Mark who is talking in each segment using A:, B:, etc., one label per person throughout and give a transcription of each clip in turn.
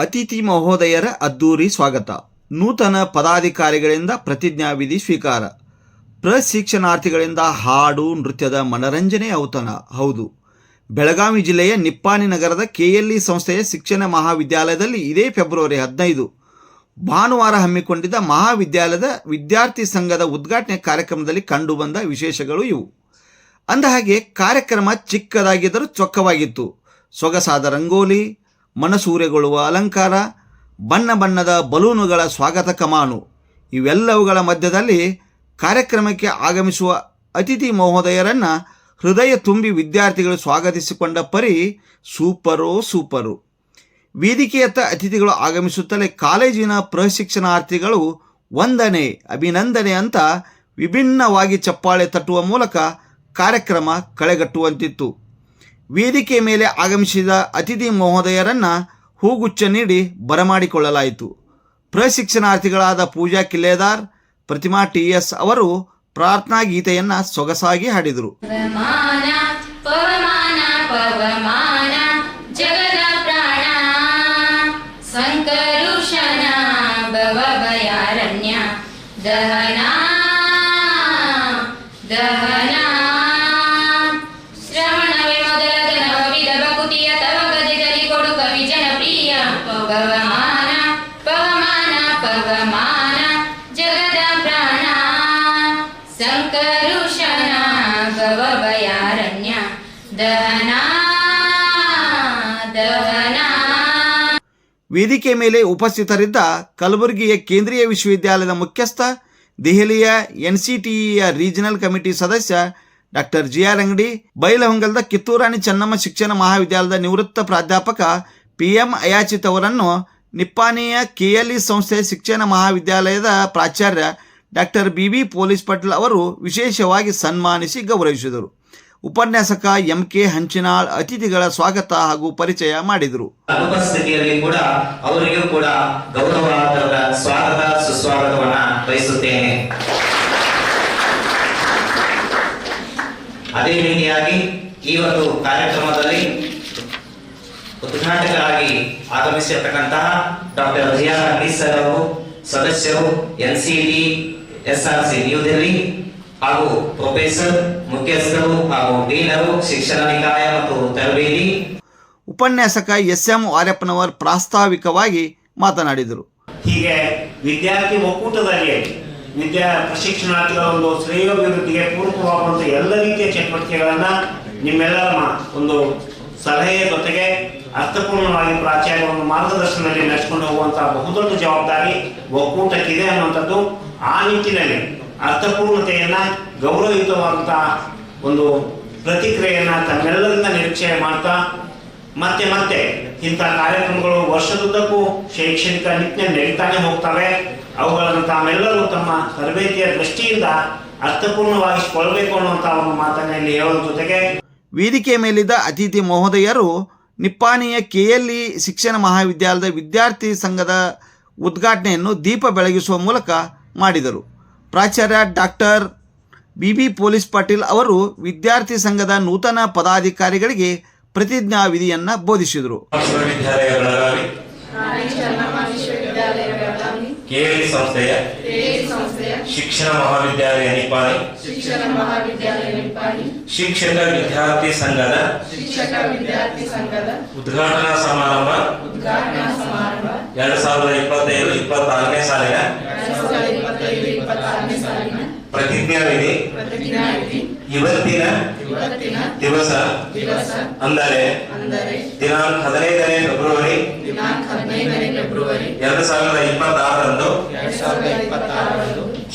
A: ಅತಿಥಿ ಮಹೋದಯರ ಅದ್ದೂರಿ ಸ್ವಾಗತ. ನೂತನ ಪದಾಧಿಕಾರಿಗಳಿಂದ ಪ್ರತಿಜ್ಞಾವಿಧಿ ಸ್ವೀಕಾರ. ಪ್ರಶಿಕ್ಷಣಾರ್ಥಿಗಳಿಂದ ಹಾಡು, ನೃತ್ಯದ ಮನರಂಜನೆ ಔತಣ. ಹೌದು. ಬೆಳಗಾವಿ ಜಿಲ್ಲೆಯ ನಿಪ್ಪಾನಿ ನಗರದ ಕೆಎಲ್ಇ ಸಂಸ್ಥೆಯ ಶಿಕ್ಷಣ ಮಹಾವಿದ್ಯಾಲಯದಲ್ಲಿ ಇದೇ ಫೆಬ್ರವರಿ ಹದಿನೈದು, ಭಾನುವಾರ ಹಮ್ಮಿಕೊಂಡಿದ್ದ ಮಹಾವಿದ್ಯಾಲಯದ ವಿದ್ಯಾರ್ಥಿ ಸಂಘದ ಉದ್ಘಾಟನೆ ಕಾರ್ಯಕ್ರಮದಲ್ಲಿ ಕಂಡುಬಂದ ವಿಶೇಷಗಳು ಇವು. ಅಂದಹಾಗೆ, ಕಾರ್ಯಕ್ರಮ ಚಿಕ್ಕದಾಗಿದ್ದರೂ ಚೊಕ್ಕವಾಗಿತ್ತು. ಸೊಗಸಾದ ರಂಗೋಲಿ ಮನಸೂರೆಗೊಳ್ಳುವ ಅಲಂಕಾರ, ಬಣ್ಣ ಬಣ್ಣದ ಬಲೂನುಗಳ ಸ್ವಾಗತ ಕಮಾನು. ಇವೆಲ್ಲವುಗಳ ಮಧ್ಯದಲ್ಲಿ ಕಾರ್ಯಕ್ರಮಕ್ಕೆ ಆಗಮಿಸುವ ಅತಿಥಿ ಮಹೋದಯರನ್ನು ಹೃದಯ ತುಂಬಿ ವಿದ್ಯಾರ್ಥಿಗಳು ಸ್ವಾಗತಿಸಿಕೊಂಡ ಪರಿ ಸೂಪರೋ ಸೂಪರು. ವೇದಿಕೆಯತ್ತ ಅತಿಥಿಗಳು ಆಗಮಿಸುತ್ತಲೇ ಕಾಲೇಜಿನ ಪ್ರಶಿಕ್ಷಣಾರ್ಥಿಗಳು ವಂದನೆ, ಅಭಿನಂದನೆ ಅಂತ ವಿಭಿನ್ನವಾಗಿ ಚಪ್ಪಾಳೆ ತಟ್ಟುವ ಮೂಲಕ ಕಾರ್ಯಕ್ರಮ ಕಳೆಗಟ್ಟುವಂತಿತ್ತು. ವೇದಿಕೆ ಮೇಲೆ ಆಗಮಿಸಿದ ಅತಿಥಿ ಮಹೋದಯರನ್ನ ಹೂಗುಚ್ಛ ನೀಡಿ ಬರಮಾಡಿಕೊಳ್ಳಲಾಯಿತು. ಪ್ರಶಿಕ್ಷಣಾರ್ಥಿಗಳಾದ ಪೂಜಾ ಕಿಲ್ಲೇದಾರ್, ಪ್ರತಿಮಾ ಟಿ ಎಸ್ ಅವರು ಪ್ರಾರ್ಥನಾ ಗೀತೆಯನ್ನು ಸೊಗಸಾಗಿ ಹಾಡಿದರು. ವೇದಿಕೆ ಮೇಲೆ ಉಪಸ್ಥಿತರಿದ್ದ ಕಲಬುರಗಿಯ ಕೇಂದ್ರೀಯ ವಿಶ್ವವಿದ್ಯಾಲಯದ ಮುಖ್ಯಸ್ಥ, ದೆಹಲಿಯ ಎನ್ಸಿಟಿಇಯ ರೀಜನಲ್ ಕಮಿಟಿ ಸದಸ್ಯ ಡಾಕ್ಟರ್ ಜಿ ಆರ್ ಅಂಗಡಿ, ಬೈಲಹೊಂಗಲದ ಕಿತ್ತೂರಾಣಿ ಚೆನ್ನಮ್ಮ ಶಿಕ್ಷಣ ಮಹಾವಿದ್ಯಾಲಯದ ನಿವೃತ್ತ ಪ್ರಾಧ್ಯಾಪಕ ಪಿ ಎಂ ಅಯಾಚಿತ್ ಅವರನ್ನು ನಿಪ್ಪಾನಿಯ ಕೆಎಲ್ಇ ಸಂಸ್ಥೆ ಶಿಕ್ಷಣ ಮಹಾವಿದ್ಯಾಲಯದ ಪ್ರಾಚಾರ್ಯ doctor B B police Patel ಅವರು ವಿಶೇಷವಾಗಿ ಸನ್ಮಾನಿಸಿ ಗೌರವಿಸಿದರು. ಉಪನ್ಯಾಸಕ ಎಂ ಕೆ ಹಂಚಿನಾಳ್ ಅತಿಥಿಗಳ ಸ್ವಾಗತ ಹಾಗೂ ಪರಿಚಯ ಮಾಡಿದರು.
B: ಅನುಪಸ್ಥಿತಿಯಲ್ಲಿ ಕೂಡ ಅವರಿಗೂ ಕೂಡ ಗೌರವಾದ ಸ್ವಾಗತ, ಸುಸ್ವಾಗತವನ್ನ ಬಯಸುತ್ತೇನೆ. ಅದೇ ರೀತಿಯಾಗಿ ಈ ಒಂದು ಕಾರ್ಯಕ್ರಮದಲ್ಲಿ ಉದ್ಘಾಟಕರಾಗಿ ಆಗಮಿಸಿರ್ತಕ್ಕಂತಹ ಡಾಕ್ಟರ್ ಅಂಗಡಿ ಸರ್ ಅವರು, ಸದಸ್ಯರು, N C D S R C, new Delhi ಹಾಗೂ ಪ್ರೊಫೆಸರ್ ಮುಖ್ಯಸ್ಥರು ಹಾಗೂ ಡೀನರು ಶಿಕ್ಷಣ ನಿಕಾಯ ಮತ್ತು ತರಬೇತಿ.
A: ಉಪನ್ಯಾಸಕ ಎಸ್ ಎಂ ಆರ್ಯಪ್ಪನವರ್ ಪ್ರಾಸ್ತಾವಿಕವಾಗಿ ಮಾತನಾಡಿದರು.
C: ಹೀಗೆ ವಿದ್ಯಾರ್ಥಿ ಒಕ್ಕೂಟದಲ್ಲಿ ವಿದ್ಯಾ ಪ್ರಶಿಕ್ಷಣಾರ್ಥಿಗಳ ಒಂದು ಶ್ರೇಯೋಭಿವೃದ್ಧಿಗೆ ಪೂರಕವಾಗುವಂಥ ಎಲ್ಲ ರೀತಿಯ ಚಟುವಟಿಕೆಗಳನ್ನ ನಿಮ್ಮೆಲ್ಲರ ಮ- ಒಂದು ಸಲಹೆಯ ಜೊತೆಗೆ ಅರ್ಥಪೂರ್ಣವಾಗಿ ಪ್ರಾಚಾರ್ಯ ಒಂದು ಮಾರ್ಗದರ್ಶನದಲ್ಲಿ ನಡೆಸಿಕೊಂಡು ಹೋಗುವಂತಹ ಬಹುದೊಡ್ಡ ಜವಾಬ್ದಾರಿ ಒಕ್ಕೂಟಕ್ಕಿದೆ ಅನ್ನುವಂಥದ್ದು ಆ ನಿಟ್ಟಿನಲ್ಲಿ ಅರ್ಥಪೂರ್ಣತೆಯನ್ನ ಗೌರವಯುತವಾದಂಥ ಒಂದು ಪ್ರತಿಕ್ರಿಯೆಯನ್ನ ತಮ್ಮೆಲ್ಲರಿಂದ ನಿರೀಕ್ಷೆ ಮಾಡ್ತಾ, ಮತ್ತೆ ಮತ್ತೆ ಇಂಥ ಕಾರ್ಯಕ್ರಮಗಳು ವರ್ಷದುದ್ದಕ್ಕೂ ಶೈಕ್ಷಣಿಕ ನಿತ್ಯ ನಡೀತಾನೆ ಹೋಗ್ತವೆ. ಅವುಗಳನ್ನು ತಾವೆಲ್ಲರೂ ತಮ್ಮ ತರಬೇತಿಯ ದೃಷ್ಟಿಯಿಂದ ಅರ್ಥಪೂರ್ಣವಾಗಿಸಿಕೊಳ್ಬೇಕು ಅನ್ನುವಂಥ ಒಂದು ಮಾತನ್ನ ಇಲ್ಲಿ ಹೇಳೋದ್ರ ಜೊತೆಗೆ
A: ವೇದಿಕೆ ಮೇಲಿದ್ದ ಅತಿಥಿ ಮಹೋದಯರು ನಿಪ್ಪಾಣಿಯ ಕೆಎಲ್ಇ ಶಿಕ್ಷಣ ಮಹಾವಿದ್ಯಾಲಯದ ವಿದ್ಯಾರ್ಥಿ ಸಂಘದ ಉದ್ಘಾಟನೆಯನ್ನು ದೀಪ ಬೆಳಗಿಸುವ ಮೂಲಕ ಮಾಡಿದರು. ಪ್ರಾಚಾರ್ಯ doctor B B police Patil ಅವರು ವಿದ್ಯಾರ್ಥಿ ಸಂಘದ ನೂತನ ಪದಾಧಿಕಾರಿಗಳಿಗೆ ಪ್ರತಿಜ್ಞಾ ವಿಧಿಯನ್ನು ಬೋಧಿಸಿದರು
D: ಕೆಎಲ್ಇ ಸಂಸ್ಥೆಯ ಶಿಕ್ಷಣ ಮಹಾವಿದ್ಯಾಲಯ ನಿಪ್ಪಾಣಿ ಶಿಕ್ಷಕ ವಿದ್ಯಾರ್ಥಿ ಸಂಘದ ಉದ್ಘಾಟನಾ ಸಮಾರಂಭ ಎರಡ್ ಸಾವಿರದ ಇಪ್ಪತ್ತೈದು ಇಪ್ಪತ್ತಾರನೇ ಸಾಲಿನ ಪ್ರತಿಜ್ಞಾ ವಿಧಿ ಇವತ್ತಿನ ದಿವಸ ಅಂದರೆ ದಿನಾಂಕ ಹದಿನೈದನೇ ಫೆಬ್ರವರಿ ಎರಡು ಸಾವಿರದ ಇಪ್ಪತ್ತಾರರಂದು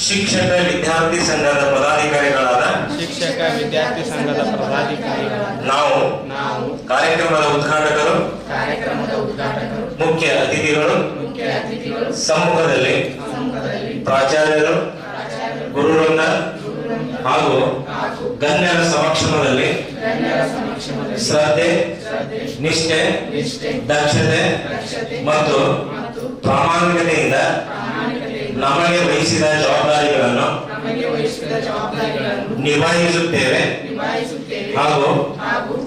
D: ಶಿಕ್ಷಕ ವಿದ್ಯಾರ್ಥಿ ಸಂಘದ ಪದಾಧಿಕಾರಿಗಳಾದ
E: ಶಿಕ್ಷಕ ವಿದ್ಯಾರ್ಥಿ ಸಂಘದ ಪದಾಧಿಕಾರಿಗಳು
D: ನಾವು
E: ನಾವು
D: ಕಾರ್ಯಕ್ರಮದ ಉದ್ಘಾಟಕರು
E: ಕಾರ್ಯಕ್ರಮದ ಉದ್ಘಾಟಕರು
D: ಮುಖ್ಯ ಅತಿಥಿಗಳು
E: ಮುಖ್ಯ ಅತಿಥಿಗಳು
D: ಸಮ್ಮುಖದಲ್ಲಿ ಪ್ರಾಚಾರ್ಯರು ಹಾಗೂ ಗಣ್ಯರ ಸಮಕ್ಷಮದಲ್ಲಿ ಶ್ರದ್ಧೆ, ನಿಷ್ಠೆ, ದಕ್ಷತೆ ಮತ್ತು ಪ್ರಾಮಾಣಿಕತೆಯಿಂದ ನಮಗೆ ವಹಿಸಿದ ಜವಾಬ್ದಾರಿಗಳನ್ನು ನಿಭಾಯಿಸುತ್ತೇವೆ ಹಾಗೂ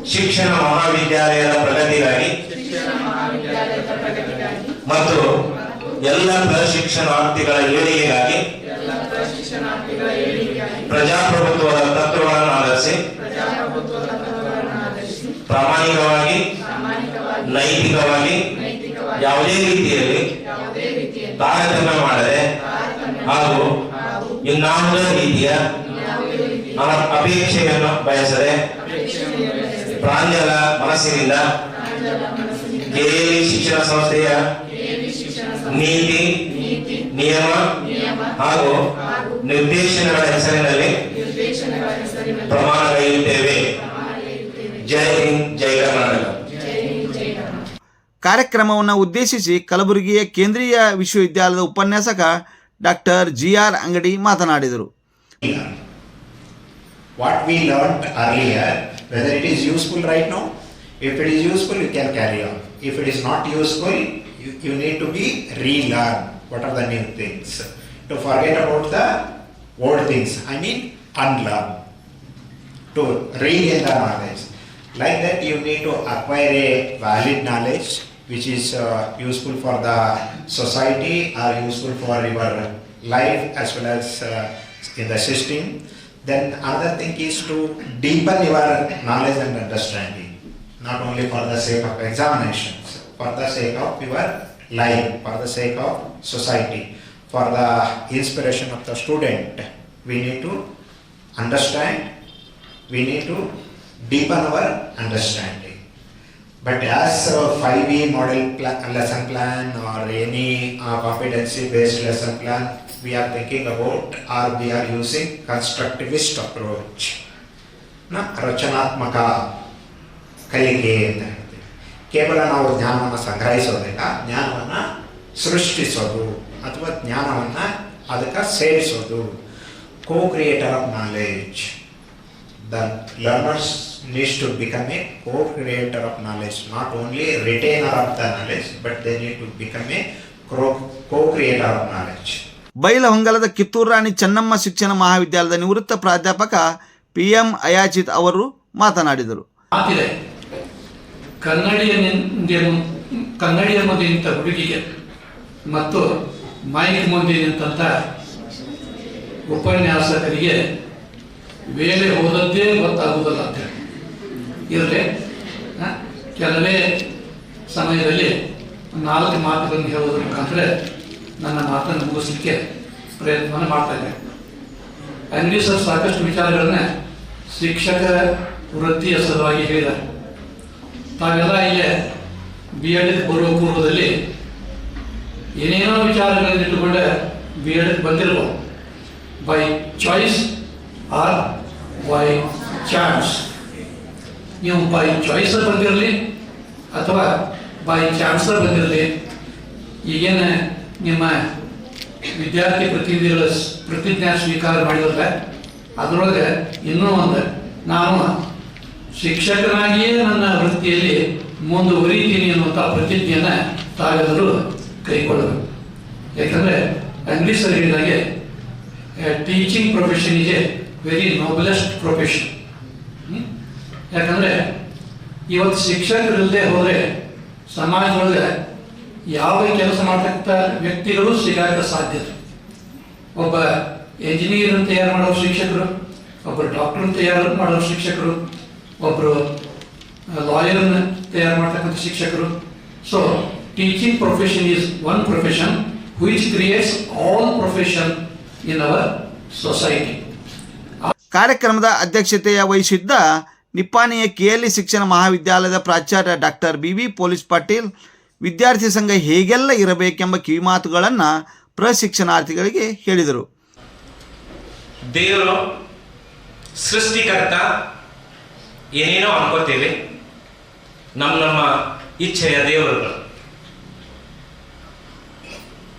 D: ಶಿಕ್ಷಣ ಮಹಾವಿದ್ಯಾಲಯದ ಪ್ರಗತಿಗಾಗಿ
F: ಮತ್ತು ಎಲ್ಲ ಪ್ರಶಿಕ್ಷಣಾರ್ಥಿಗಳ ಏಳಿಗೆಗಾಗಿ ಪ್ರಜಾಪ್ರಭುತ್ವದ ತತ್ವಗಳನ್ನು ಆಧರಿಸಿ ಪ್ರಾಮಾಣಿಕವಾಗಿ ನೈತಿಕವಾಗಿ ಯಾವುದೇ ರೀತಿಯಲ್ಲಿ ತಾರತಮ್ಯ ಮಾಡದೆ ಹಾಗೂ ಇನ್ನಾವುದೇ ರೀತಿಯ ಅಪೇಕ್ಷೆಯನ್ನು ಬಯಸದೆ ಪ್ರಾಂಜಲ ಮನಸ್ಸಿನಿಂದ
E: ಮನಸ್ಸಿನಿಂದ
F: ಶಿಕ್ಷಣ ಸಂಸ್ಥೆಯ ನೀತಿ ನಿಯಮ ಹಾಗೂ ನಿರ್ದೇಶನಗಳ ಹೆಸರಿನಲ್ಲಿ ಜೈ ಹಿಂದ್ ಜೈ ಕರ್ನಾಟಕ
E: ಜೈ ಜೈ ಕರ್ನಾಟಕ
A: ಕಾರ್ಯಕ್ರಮವನ್ನು ಉದ್ದೇಶಿಸಿ ಕಲಬುರಗಿಯ ಕೇಂದ್ರೀಯ ವಿಶ್ವವಿದ್ಯಾಲಯದ ಉಪನ್ಯಾಸಕ ಡಾಕ್ಟರ್ ಜಿ ಆರ್ ಅಂಗಡಿ ಮಾತನಾಡಿದರು
G: what we learnt earlier, whether it is useful right now. If it is useful, you can carry on. If it is not useful, you, you need to be relearn what are the new things. To forget about the old things, I mean unlearn. To regain the knowledge. Like that, you need to acquire a valid knowledge which is uh, useful for the society or useful for your life as well as uh, in the system. Then another thing is to deepen your knowledge and understanding, not only for the sake of examinations, for the sake of your life, for the sake of society, for the inspiration of the student. We need to understand, we need to deepen our understanding. But as a 5E model pla- lesson plan or any uh, competency based lesson plan, we are thinking about or we are using constructivist approach. ನ ರಚನಾತ್ಮಕ ಕಲಿಕೆ ಅಂತ ಹೇಳ್ತೀವಿ ಕೇವಲ ನಾವು ಜ್ಞಾನವನ್ನು ಸಂಗ್ರಹಿಸೋದಿಲ್ಲ ಜ್ಞಾನವನ್ನು ಸೃಷ್ಟಿಸೋದು ಅಥವಾ ಜ್ಞಾನವನ್ನು ಅದಕ್ಕೆ ಸೇರಿಸೋದು. Co creator of knowledge the learners needs to become a co creator of knowledge, not only retainer of the knowledge, but they need to become a co creator of knowledge.
A: ಬೈಲಹೊಂಗಲದ ಕಿತ್ತೂರು ರಾಣಿ ಚೆನ್ನಮ್ಮ ಶಿಕ್ಷಣ ಮಹಾವಿದ್ಯಾಲಯದ ನಿವೃತ್ತ ಪ್ರಾಧ್ಯಾಪಕ ಪಿ ಎಂ ಅಯಾಚಿತ್ ಅವರು ಮಾತನಾಡಿದರು.
H: ಕನ್ನಡಿಯ ಕನ್ನಡಿಯ ಮುಂದೆ ಹುಡುಗಿಗೆ ಮತ್ತು ಮೈಕ್ ಮುಂದೆ ನಿಂತ ಉಪನ್ಯಾಸಕರಿಗೆ ವೇಳೆ ಹೋದದ್ದೇ ಗೊತ್ತಾಗುವುದಿಲ್ಲ ಅಂತೇಳಿ ಇರಲಿ ಕೆಲವೇ ಸಮಯದಲ್ಲಿ ನಾಲ್ಕು ಮಾತುಗಳನ್ನು ಹೇಳೋದ್ರ ಮುಖಾಂತರ ನನ್ನ ಮಾತನ್ನು ಮುಗಿಸಲಿಕ್ಕೆ ಪ್ರಯತ್ನವನ್ನು ಮಾಡ್ತಾ ಇದ್ದೆ. ಅಂಗಡಿ ಸಾಕಷ್ಟು ವಿಚಾರಗಳನ್ನ ಶಿಕ್ಷಕ ವೃತ್ತಿಯ ಸಲುವಾಗಿ ಹೇಳಿದ್ದಾರೆ. ತಾವೆಲ್ಲ ಇಲ್ಲೇ ಬಿ ಎಡ್ ಬರುವ ಪೂರ್ವದಲ್ಲಿ ಏನೇನೋ ವಿಚಾರಗಳನ್ನು ಇಟ್ಟುಕೊಂಡೆ ಬಿ ಎಡ್ ಬಂದಿರುವ by choice or by chance ನೀವು ಬೈ ಚಾಯ್ಸ್ ಬಂದಿರಲಿ ಅಥವಾ ಬೈ ಚಾನ್ಸ್ ಬಂದಿರಲಿ, ಈಗೇನು ನಿಮ್ಮ ವಿದ್ಯಾರ್ಥಿ ಪ್ರತಿನಿಧಿಗಳ ಪ್ರತಿಜ್ಞಾ ಸ್ವೀಕಾರ ಮಾಡಿದ್ರೆ ಅದರೊಳಗೆ ಇನ್ನೂ ಒಂದು, ನಾನು ಶಿಕ್ಷಕನಾಗಿಯೇ ನನ್ನ ವೃತ್ತಿಯಲ್ಲಿ ಮುಂದುವರಿತೀನಿ ಅನ್ನುವಂಥ ಪ್ರತಿಜ್ಞೆಯನ್ನು ತಾವೆಲ್ಲರೂ ಕೈಗೊಳ್ಳಬೇಕು ಯಾಕಂದರೆ ಅಂಗ್ಲೀಷ್ ಹೇಳಿದಾಗೆ teaching profession is a very noblest profession ಯಾಕಂದರೆ ಇವತ್ತು ಶಿಕ್ಷಕರಿಲ್ಲದೆ ಹೋದರೆ ಸಮಾಜದೊಳಗೆ ಯಾವ ಕೆಲಸ ಮಾಡ್ತಕ್ಕಂಥ ವ್ಯಕ್ತಿಗಳು ಸಿಗಾಕ ಸಾಧ್ಯತೆ ಒಬ್ಬ ಎಂಜಿನಿಯರ್ ತಯಾರು ಮಾಡೋ ಶಿಕ್ಷಕರು, ಒಬ್ಬರು ಡಾಕ್ಟರ್ ತಯಾರು ಮಾಡೋ ಶಿಕ್ಷಕರು ಒಬ್ಬರು ಲಾಯರ್ನ ತಯಾರು ಮಾಡ್ತಕ್ಕಂಥ ಶಿಕ್ಷಕರು. So teaching profession is one profession which creates all profession in our society.
A: ಕಾರ್ಯಕ್ರಮದ ಅಧ್ಯಕ್ಷತೆಯ ವಹಿಸಿದ್ದ ನಿಪ್ಪಾಣಿಯ ಕೆಎಲ್ಇ ಶಿಕ್ಷಣ ಮಹಾವಿದ್ಯಾಲಯದ ಪ್ರಾಚಾರ್ಯ doctor B V police Patil ವಿದ್ಯಾರ್ಥಿ ಸಂಘ ಹೇಗೆಲ್ಲ ಇರಬೇಕೆಂಬ ಕಿವಿಮಾತುಗಳನ್ನು ಪ್ರಶಿಕ್ಷಣಾರ್ಥಿಗಳಿಗೆ ಹೇಳಿದರು.
D: ದೇವರು ಸೃಷ್ಟಿಕರ್ತ ಏನೇನೋ ಅನ್ಕೋತೀವಿ. ನಮ್ಮ ನಮ್ಮ ಇಚ್ಛೆಯ ದೇವರುಗಳು.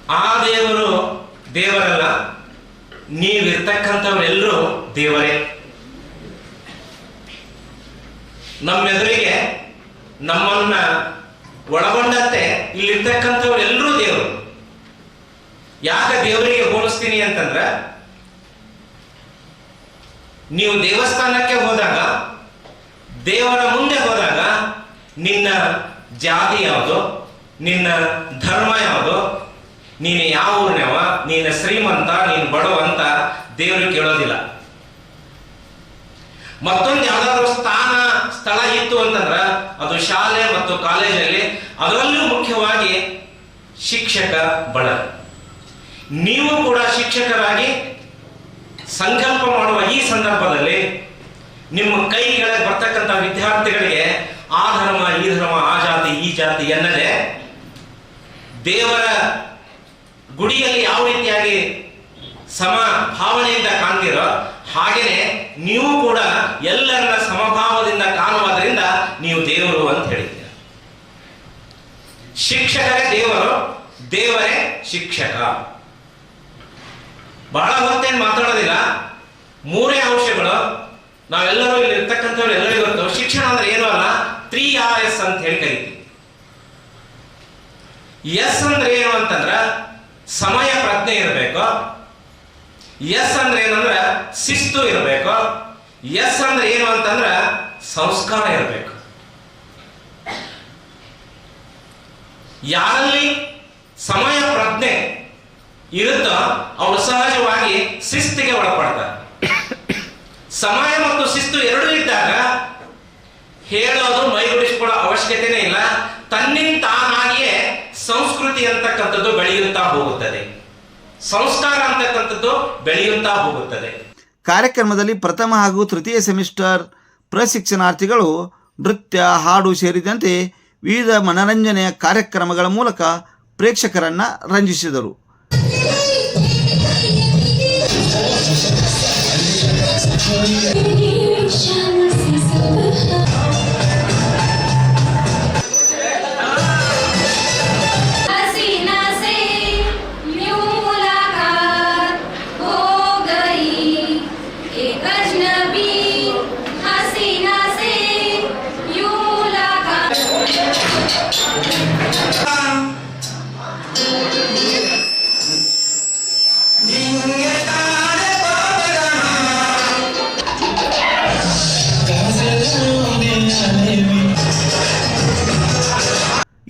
D: ಆ ದೇವರು ದೇವರಲ್ಲ, ನೀವಿರ್ತಕ್ಕಂಥವರೆಲ್ಲರೂ ದೇವರೇ. ನಮ್ಮೆದುರಿಗೆ ನಮ್ಮನ್ನ ಒಳಗೊಂಡಂತೆ ಇಲ್ಲಿರ್ತಕ್ಕಂಥವರೆಲ್ಲರೂ ದೇವರು. ಯಾಕೆ ದೇವರಿಗೆ ಹೋಲಿಸ್ತೀನಿ ಅಂತಂದ್ರ, ನೀವು ದೇವಸ್ಥಾನಕ್ಕೆ ಹೋದಾಗ, ದೇವರ ಮುಂದೆ ಹೋದಾಗ, ನಿನ್ನ ಜಾತಿ ಯಾವುದು, ನಿನ್ನ ಧರ್ಮ ಯಾವುದು ನೀನು ಯಾವ ಊರಿನವ ನೀನು ಶ್ರೀಮಂತ, ನೀನು ಬಡವ ಅಂತ ದೇವರು ಕೇಳೋದಿಲ್ಲ. ಮತ್ತೊಂದು ಯಾವ್ದಾದ್ರು ಸ್ಥಾನ, ಸ್ಥಳ ಇತ್ತು ಅಂತಂದ್ರ ಅದು ಶಾಲೆ ಮತ್ತು ಕಾಲೇಜಲ್ಲಿ ಅದರಲ್ಲೂ ಮುಖ್ಯವಾಗಿ ಶಿಕ್ಷಕ ಬಳ ನೀವು ಕೂಡ ಶಿಕ್ಷಕರಾಗಿ ಸಂಕಲ್ಪ ಮಾಡುವ ಈ ಸಂದರ್ಭದಲ್ಲಿ ನಿಮ್ಮ ಕೈ ಕೆಳಗೆ ಬರ್ತಕ್ಕಂಥ ವಿದ್ಯಾರ್ಥಿಗಳಿಗೆ ಆ ಧರ್ಮ, ಈ ಧರ್ಮ, ಆ ಜಾತಿ, ಈ ಜಾತಿ ಎನ್ನದೆ ದೇವರ ಗುಡಿಯಲ್ಲಿ ಯಾವ ರೀತಿಯಾಗಿ ಸಮ ಭಾವನೆಯಿಂದ ಕಾಣ್ತೀರೋ ಹಾಗೇನೆ ನೀವು ಕೂಡ ಎಲ್ಲರನ್ನ ಸಮಭಾವದಿಂದ ಕಾಣುವುದರಿಂದ ನೀವು ದೇವರು ಅಂತ ಹೇಳಿದ್ದೀರ. ಶಿಕ್ಷಕರೇ ದೇವರು, ದೇವರೇ ಶಿಕ್ಷಕ. ಬಹಳ ಹೊತ್ತೇನು ಮಾತಾಡೋದಿಲ್ಲ. ಮೂರೇ ಅಂಶಗಳು. ನಾವೆಲ್ಲರೂ ಇಲ್ಲಿ ಇರ್ತಕ್ಕಂಥವ್ರು ಎಲ್ಲರಿಗೂ ಗೊತ್ತು. ಶಿಕ್ಷಣ ಅಂದ್ರೆ ಏನು ಅಲ್ಲ? ತ್ರೀ ಆರ್ ಎಸ್ ಅಂತ ಹೇಳಿ ಕರಿತೀವಿ. ಎಸ್ ಅಂದ್ರೆ ಏನು ಅಂತಂದ್ರ ಸಮಯ ಪ್ರಜ್ಞೆ ಇರಬೇಕು. ಎಸ್ ಅಂದ್ರೆ ಏನಂದ್ರ ಶಿಸ್ತು ಇರಬೇಕು. ಎಸ್ ಅಂದ್ರೆ ಏನು ಅಂತಂದ್ರ ಸಂಸ್ಕಾರ ಇರಬೇಕು. ಯಾರಲ್ಲಿ ಸಮಯ ಪ್ರಜ್ಞೆ ಇರುತ್ತೋ ಅವರು ಸಹಜವಾಗಿ ಶಿಸ್ತಿಗೆ ಒಳಪಡ್ತಾರೆ ಸಮಯ ಮತ್ತು ಶಿಸ್ತು ಎರಡೂ ಇದ್ದಾಗ ಹೇಳೋದು ಮೈಗೂಡಿಸಿಕೊಳ್ಳೋ ಅವಶ್ಯಕತೆನೇ ಇಲ್ಲ. ತನ್ನಿಂದ ತಾನಾಗಿಯೇ ಸಂಸ್ಕೃತಿ ಅಂತಕ್ಕಂಥದ್ದು ಬೆಳೆಯುತ್ತಾ ಹೋಗುತ್ತದೆ. ಸಂಸ್ಕಾರ ಅಂತಕ್ಕಂಥದ್ದು ಬೆಳೆಯುತ್ತಾ ಹೋಗುತ್ತದೆ.
A: ಕಾರ್ಯಕ್ರಮದಲ್ಲಿ ಪ್ರಥಮ ಹಾಗೂ ತೃತೀಯ ಸೆಮಿಸ್ಟರ್ ಪ್ರಶಿಕ್ಷಣಾರ್ಥಿಗಳು ನೃತ್ಯ ಹಾಡು ಸೇರಿದಂತೆ ವಿವಿಧ ಮನರಂಜನೆಯ ಕಾರ್ಯಕ್ರಮಗಳ ಮೂಲಕ ಪ್ರೇಕ್ಷಕರನ್ನ ರಂಜಿಸಿದರು.
I: Thank you.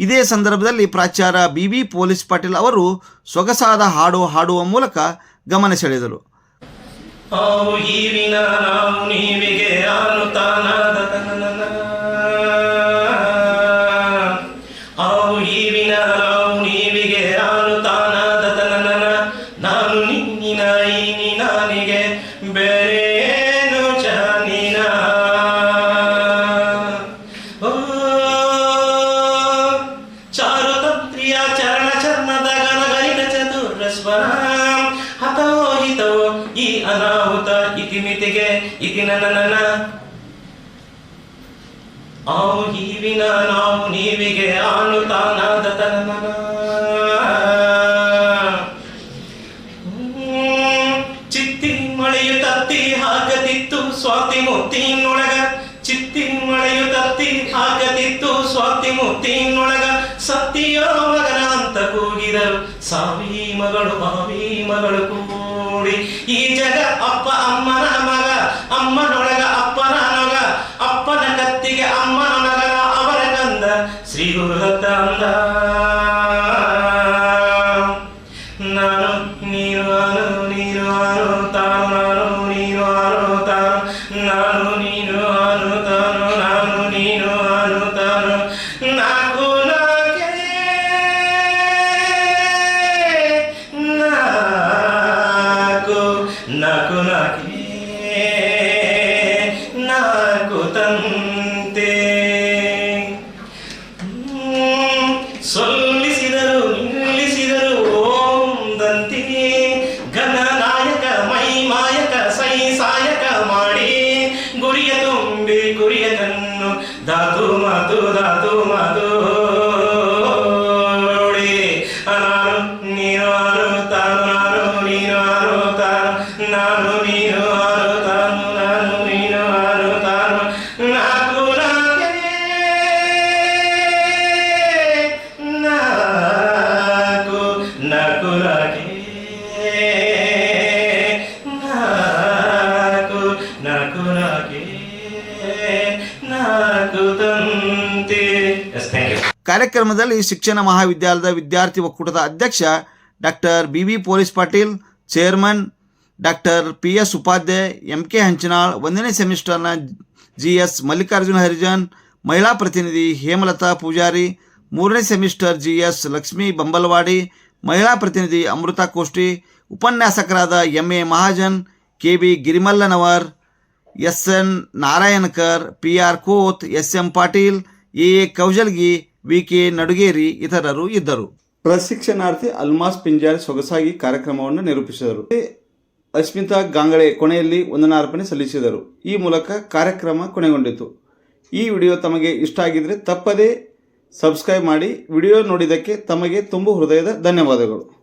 A: ಇದೇ ಸಂದರ್ಭದಲ್ಲಿ ಪ್ರಾಚಾರ ಬಿ ಬಿ ಪೊಲೀಸ್ ಪಾಟೀಲ್ ಅವರು ಸೊಗಸಾದ ಹಾಡು ಹಾಡುವ ಮೂಲಕ ಗಮನ ಸೆಳೆದರು.
D: ಇತಿ ನನ್ನ ಆವು ಹೀವಿನ ನಾವು ನೀವಿಗೆ ಆನುತಾನಾದ ತನನ ಚಿತ್ತಿ ಮಳೆಯು ತತ್ತಿ ಹಾಕದಿತ್ತು ಸ್ವಾತಿ ಮುತ್ತಿನೊಳಗ. ಚಿತ್ತಿ ಮಳೆಯು ತತ್ತಿ ಹಾಕದಿತ್ತು ಸ್ವಾತಿ ಮುತ್ತಿನೊಳಗ. ಸತ್ಯ ಮಗನ ಅಂತ ಕೂಗಿದರು. ಸಾವಿ ಮಗಳು ಬಾವಿ ಮಗಳು ಕೂಡಿ ಈ ಜಗ ಅಪ್ಪ, ಅಮ್ಮನ ಅಮ್ಮನೊಳಗ ಅಪ್ಪನ ನೊಗ ಅಪ್ಪನ ಕತ್ತಿಗೆ ಅಮ್ಮನ ನಗ ಅವರ ಕಂದ ಶ್ರೀ ಗುರು ಅಂದ. ನಾನು ನೀನು ನಾನು ನೀನು ನಾನು ತಾನು ನಾನು ನೀನು ನಾನು ತಾನು ನೀನು ನಾನು ಗುರಿಯ ತುಂಬಿ ಕುರಿಯ ತನ್ನು ಧಾತು ಮಾತು ಧಾತು ಮಾತು.
A: ಕಾರ್ಯಕ್ರಮದಲ್ಲಿ ಶಿಕ್ಷಣ ಮಹಾವಿದ್ಯಾಲಯದ ವಿದ್ಯಾರ್ಥಿ ಒಕ್ಕೂಟದ ಅಧ್ಯಕ್ಷ doctor B V police Patil, chairman doctor P S Upadhyaya M K Hanchanal, ಒಂದನೇ ಸೆಮಿಸ್ಟರ್ನ ಜಿ ಎಸ್ ಮಲ್ಲಿಕಾರ್ಜುನ ಹರಿಜನ್, ಮಹಿಳಾ ಪ್ರತಿನಿಧಿ ಹೇಮಲತಾ ಪೂಜಾರಿ, ಮೂರನೇ semester G S Lakshmi Bambalwadi, ಮಹಿಳಾ ಪ್ರತಿನಿಧಿ ಅಮೃತ ಕೋಷ್ಟಿ ಉಪನ್ಯಾಸಕರಾದ M A Mahajan, K B Girimallanavar S N Narayankar, P R Koth, S M Patil, A A Kaujalgi, V K Nadugeri ಇತರರು ಇದ್ದರು. ಪ್ರಶಿಕ್ಷಣಾರ್ಥಿ ಅಲ್ಮಾಸ್ ಪಿಂಜಾರಿ ಸೊಗಸಾಗಿ ಕಾರ್ಯಕ್ರಮವನ್ನು ನಿರೂಪಿಸಿದರು. ಅಸ್ಮಿತಾ ಗಾಂಗಳೆ ಕೊನೆಯಲ್ಲಿ ವಂದನಾರ್ಪಣೆ ಸಲ್ಲಿಸಿದರು. ಈ ಮೂಲಕ ಕಾರ್ಯಕ್ರಮ ಕೊನೆಗೊಂಡಿತು. ಈ ವಿಡಿಯೋ ತಮಗೆ ಇಷ್ಟ ಆಗಿದ್ದರೆ ತಪ್ಪದೇ ಸಬ್ಸ್ಕ್ರೈಬ್ ಮಾಡಿ. ವಿಡಿಯೋ ನೋಡಿದ್ದಕ್ಕೆ ತಮಗೆ ತುಂಬು ಹೃದಯದ ಧನ್ಯವಾದಗಳು.